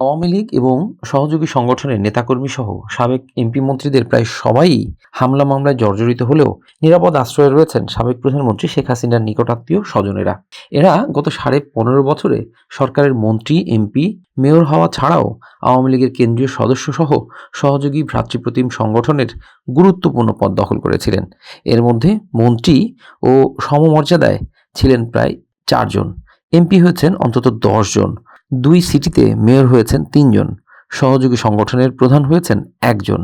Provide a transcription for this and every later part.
আওয়ামী লীগ এবং সহযোগী সংগঠনের নেতাকর্মী সহ সাবেক এমপি মন্ত্রীদের প্রায় সবাই হামলা মামলায় জর্জরিত হলেও নিরাপদ আশ্রয়ে রয়েছেন সাবেক প্রধানমন্ত্রী শেখ হাসিনার নিকটাত্মীয় স্বজনেরা। এরা গত সাড়ে পনেরো বছরে সরকারের মন্ত্রী, এমপি, মেয়র হওয়া ছাড়াও আওয়ামী লীগের কেন্দ্রীয় সদস্য সহ সহযোগী ভ্রাতৃপ্রতিম সংগঠনের গুরুত্বপূর্ণ পদ দখল করেছিলেন। এর মধ্যে মন্ত্রী ও সমমর্যাদায় ছিলেন প্রায় চারজন। এমপি হয়েছেন অন্তত দশ জন। দুই সিটিতে মেয়র হয়েছেন তিনজন, সহযোগী সংগঠনের প্রধান হয়েছেন একজন।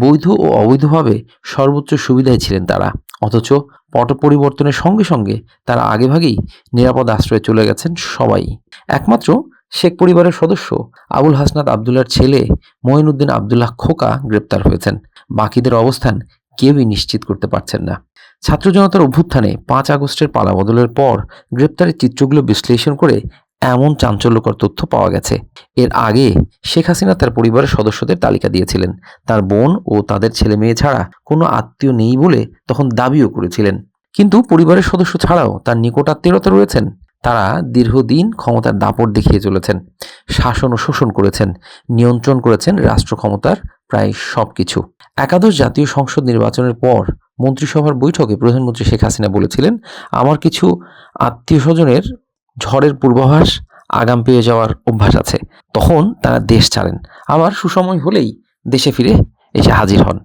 বৈধ ও অবৈধভাবে সর্বোচ্চ সুবিধায় ছিলেন তারা, অথচ পট পরিবর্তনের সঙ্গে সঙ্গে তারা আগেভাগেই নিরাপদ আশ্রয়ে চলে গেছেন সবাই। একমাত্র শেখ পরিবারের সদস্য আবুল হাসনাত আবদুল্লার ছেলে মঈনুদ্দিন আবদুল্লাহ খোকা গ্রেপ্তার হয়েছেন। বাকিদের অবস্থান কেউই নিশ্চিত করতে পারছেন না। ছাত্র জনতার অভ্যুত্থানে পাঁচ আগস্টের পালাবদলের পর গ্রেপ্তারের চিত্রগুলো বিশ্লেষণ করে এমন চাঞ্চল্যকর তথ্য পাওয়া গেছে। এর আগে শেখ হাসিনা তার পরিবারের সদস্যদের তালিকা দিয়েছিলেন। তার বোন ও তাদের ছেলে মেয়ে ছাড়া কোনো আত্মীয় নেই বলে তখন দাবিও করেছিলেন। কিন্তু পরিবারের সদস্য ছাড়াও তার নিকটাত্মীয়রা তো রয়েছেন। তারা দীর্ঘদিন ক্ষমতার দাপট দেখিয়ে চলেছেন, শাসন ও শোষণ করেছেন, নিয়ন্ত্রণ করেছেন রাষ্ট্র ক্ষমতার প্রায় সব কিছু একাদশ জাতীয় সংসদ নির্বাচনের পর মন্ত্রিসভার বৈঠকে প্রধানমন্ত্রী শেখ হাসিনা বলেছিলেন, আমার কিছু আত্মীয় স্বজনের ঝড়ের পূর্বাভাস আগাম পেয়ে যাওয়ার অভ্যাস আছে। তখন তারা দেশ ছাড়েন। আবার সুসময় হলেই দেশে ফিরে এসে হাজির হন।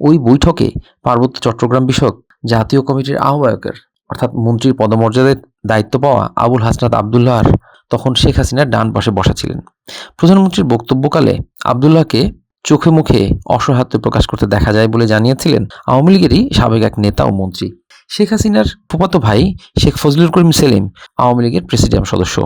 ওই বৈঠকে পার্বত্য চট্টগ্রাম বিষয়ক জাতীয় কমিটির আহ্বায়কের, অর্থাৎ মন্ত্রীর পদমর্যাদার দায়িত্ব পাওয়া আবুল হাসনাত আবদুল্লাহর তখন শেখ হাসিনার ডান পাশে বসা ছিলেন। প্রধানমন্ত্রীর বক্তব্যকালে আবদুল্লাহকে চোখে মুখে অসহায়ত্ব প্রকাশ করতে দেখা যায় বলে জানিয়েছিলেন আওয়ামী লীগেরই সাবেক এক নেতা ও মন্ত্রী। শেখ হাসিনার ফুফাতো ভাই শেখ ফজলুল করিম সেলিম, আওয়ামী লীগের প্রেসিডিয়াম সদস্য।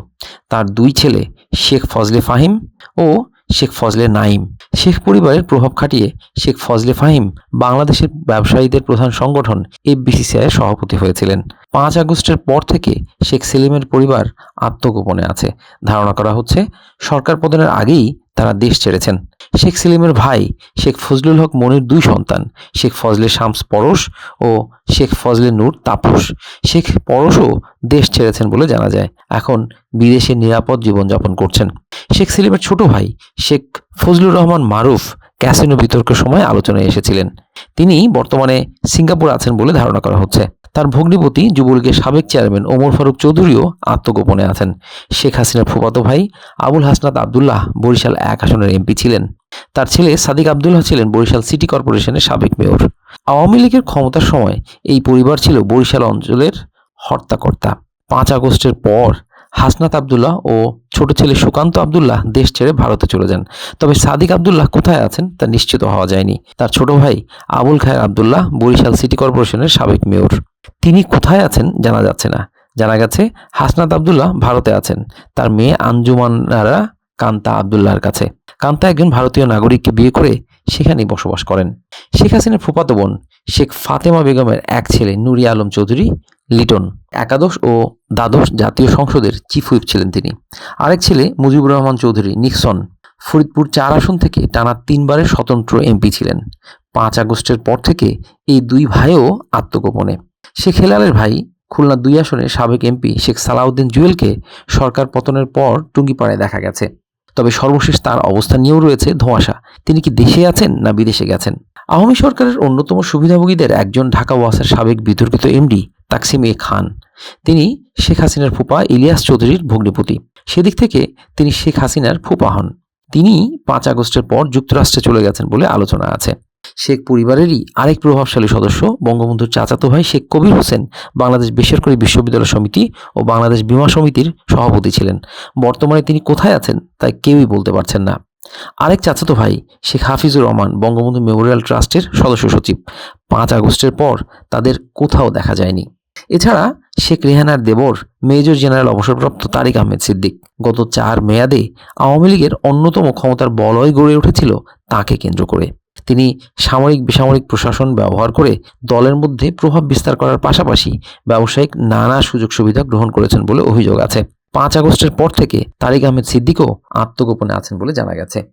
তার দুই ছেলে শেখ ফজলে ফাহিম ও শেখ ফজলে নাইম শেখ পরিবারের প্রভাব খাটিয়ে শেখ ফজলে ফাহিম বাংলাদেশের ব্যবসায়ীদের প্রধান সংগঠন এফবিসিসিআই সভাপতি হয়েছিলেন। পাঁচ আগস্টের পর থেকে শেখ সেলিমের পরিবার আত্মগোপনে আছে। ধারণা করা হচ্ছে, সরকার পতনের আগেই তারা দেশ ছেড়েছেন। শেখ সেলিমের ভাই শেখ ফজলুল হক মনির দুই সন্তান, শেখ ফজলে শামস পরশ ও শেখ ফজলে নূর তাপস। শেখ পরশও দেশ ছেড়েছেন বলে জানা যায়। এখন বিদেশে নিরাপদ জীবনযাপন করছেন। শেখ সেলিমের ছোট ভাই শেখ ফজলুর রহমান মারুফ ক্যাসিনো বিতর্কের সময় আলোচনায় এসেছিলেন। তিনি বর্তমানে সিঙ্গাপুর আছেন বলে ধারণা করা হচ্ছে। তার ভগ্নিপতি যুবলীগের সাবেক চেয়ারম্যান ওমর ফারুক চৌধুরীও আত্মগোপনে আছেন। শেখ হাসিনার ফুফাতো ভাই আবুল হাসনাত আবদুল্লাহ বরিশাল এক আসনের এমপি ছিলেন। তার ছেলে সাদিক আবদুল্লাহ ছিলেন বরিশাল সিটি কর্পোরেশনের সাবেক মেয়র। আওয়ামী লীগের ক্ষমতার সময় এই পরিবার ছিল বরিশাল অঞ্চলের হর্তাকর্তা। পাঁচ আগস্টের পর হাসনাত আবদুল্লাহ ও ছোট ছেলে সুকান্ত আবদুল্লাহ দেশ ছেড়ে ভারতে চলে যান। তবে সাদিক আবদুল্লাহ কোথায় আছেন তা নিশ্চিত হওয়া যায়নি। তার ছোট ভাই আবুল খায়ের আবদুল্লাহ বরিশাল সিটি কর্পোরেশনের সাবেক মেয়র। তিনি কোথায় আছেন জানা যাচ্ছে না। জানা গেছে হাসনাত আবদুল্লাহ ভারতে আছেন। তার মেয়ে আঞ্জুমানারা কান্তা আবদুল্লাহর কাছে। কান্তা একজন ভারতীয় নাগরিককে বিয়ে করে সেখানেই বসবাস করেন। শেখ হাসিনার ফুফাতো বোন শেখ ফাতেমা বেগমের এক ছেলে নুরি আলম চৌধুরী লিটন, একাদশ ও দ্বাদশ জাতীয় সংসদের চিফ হুইপ ছিলেন তিনি। আরেক ছেলে মুজিবুর রহমান চৌধুরী, নিক্সন, ফরিদপুর চার আসন থেকে টানা তিনবারের স্বতন্ত্র এমপি ছিলেন। পাঁচ আগস্টের পর থেকে এই দুই ভাইও আত্মগোপনে। শেখ হেলালের ভাই খুলনা দুই আসনের সাবেক এমপি শেখ সালাউদ্দিন জুয়েলকে সরকার পতনের পর টুঙ্গিপাড়ায় দেখা গেছে। তবে সর্বশেষ তার অবস্থা নিয়েও রয়েছে ধোঁয়াশা। তিনি কি দেশে আছেন না বিদেশে গেছেন? আওয়ামী সরকারের অন্যতম সুবিধাভোগীদের একজন ঢাকা ওয়াসার সাবেক বিতর্কিত এমডি তাকসিম এ খান। তিনি শেখ হাসিনার ফুপা ইলিয়াস চৌধুরীর ভগ্নিপতি। সেদিক থেকে তিনি শেখ হাসিনার ফুপা হন। তিনি পাঁচ আগস্টের পর যুক্তরাষ্ট্রে চলে গেছেন বলে আলোচনা আছে। শেখ পরিবারেরই আরেক প্রভাবশালী সদস্য বঙ্গবন্ধুর চাচাতো ভাই শেখ কবির হোসেন বাংলাদেশ বেসরকারি বিশ্ববিদ্যালয় সমিতি ও বাংলাদেশ বীমা সমিতির সভাপতি ছিলেন। বর্তমানে তিনি কোথায় আছেন তাই কেউই বলতে পারছেন না। আরেক চাচাতো ভাই শেখ হাফিজুর রহমান বঙ্গবন্ধু মেমোরিয়াল ট্রাস্টের সদস্য সচিব। পাঁচ আগস্টের পর তাদের কোথাও দেখা যায়নি। এছাড়া শেখ রেহানার দেবর, মেজর জেনারেল অবসরপ্রাপ্ত তারিক আহমেদ সিদ্দিক। গত চার মেয়াদে আওয়ামী লীগের অন্যতম ক্ষমতার বলয় গড়ে উঠেছিল তাকে কেন্দ্র করে। তিনি সামরিক, বেসামরিক প্রশাসন ব্যবহার করে দলের মধ্যে প্রভাব বিস্তার করার পাশাপাশি ব্যবসায়িক নানা সুযোগ সুবিধা গ্রহণ করেছেন বলে অভিযোগ আছে। পাঁচ আগস্টের পর থেকে তারিক আহমেদ সিদ্দিকও আত্মগোপনে আছেন বলে জানা গেছে।